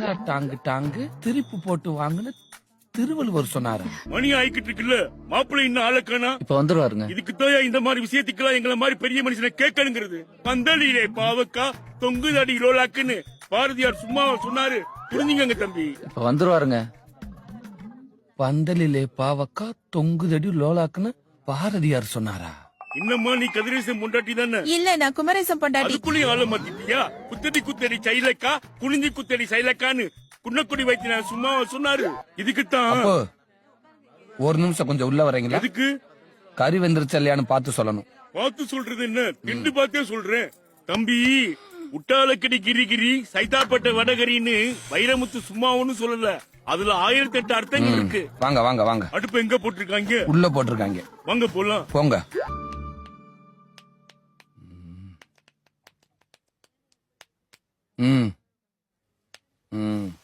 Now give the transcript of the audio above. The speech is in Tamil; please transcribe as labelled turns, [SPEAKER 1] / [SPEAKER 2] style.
[SPEAKER 1] டாங்கு டாங்கு திருப்பி போட்டு வாங்குன்னு திருவள்ளுவர் சொன்னாரு.
[SPEAKER 2] மணி ஆயிக்கிட்டு இருக்குல்ல மாப்பிள்ளை இன்னும் ஆளக்கானா
[SPEAKER 1] இப்ப வந்துருவாருங்க.
[SPEAKER 2] இதுக்கு தான் இந்த மாதிரி விஷயத்துக்கெல்லாம் எங்களை மாதிரி பெரிய மனுஷனை கேட்கணுங்கிறது? பந்தலிலே பாவக்கா தொங்குதடி லோலாக்குன்னு பாரதியார் சும்மா சொன்னாரு. புரிஞ்சுங்க தம்பி.
[SPEAKER 1] இப்ப வந்துருவாருங்க. பந்தலிலே பாவக்கா தொங்குதடி லோலாக்குன்னு பாரதியார் சொன்னாரா?
[SPEAKER 2] இன்னமா நீ கதிரேசன் முண்டாட்டி தானே?
[SPEAKER 3] இல்ல நான் குமரேசன் பொண்டாட்டி.
[SPEAKER 2] அதுக்குள்ளேயும் ஆள மாத்திட்டியா? குத்தடி குத்தடி சைலக்கா குனிஞ்சி குத்தடி சைலக்கான்னு குன்னக்குடி வைத்திய சும்மா சொன்னாரு. இதுக்குத்தான்.
[SPEAKER 1] ஒரு நிமிஷம் கொஞ்சம் உள்ள வரீங்களா?
[SPEAKER 2] எதுக்கு?
[SPEAKER 1] கறி வெந்துருச்சு இல்லையான்னு பார்த்து சொல்லணும்.
[SPEAKER 2] பார்த்து சொல்றது என்ன? திண்டு பார்த்தே சொல்றேன். தம்பி உட்டாலக்கடி கிரி கிரி சைதாப்பட்ட வடகரின்னு வைரமுத்து சும்மா ஒண்ணும் சொல்லல. அதுல ஆயிரத்தி எட்டு அர்த்தங்கள் இருக்கு.
[SPEAKER 1] வாங்க வாங்க வாங்க.
[SPEAKER 2] அடுப்பு எங்க போட்டிருக்காங்க?
[SPEAKER 1] உள்ள போட்டிருக்காங்க.
[SPEAKER 2] வாங்க போலாம்.
[SPEAKER 1] போங்க. 嗯嗯。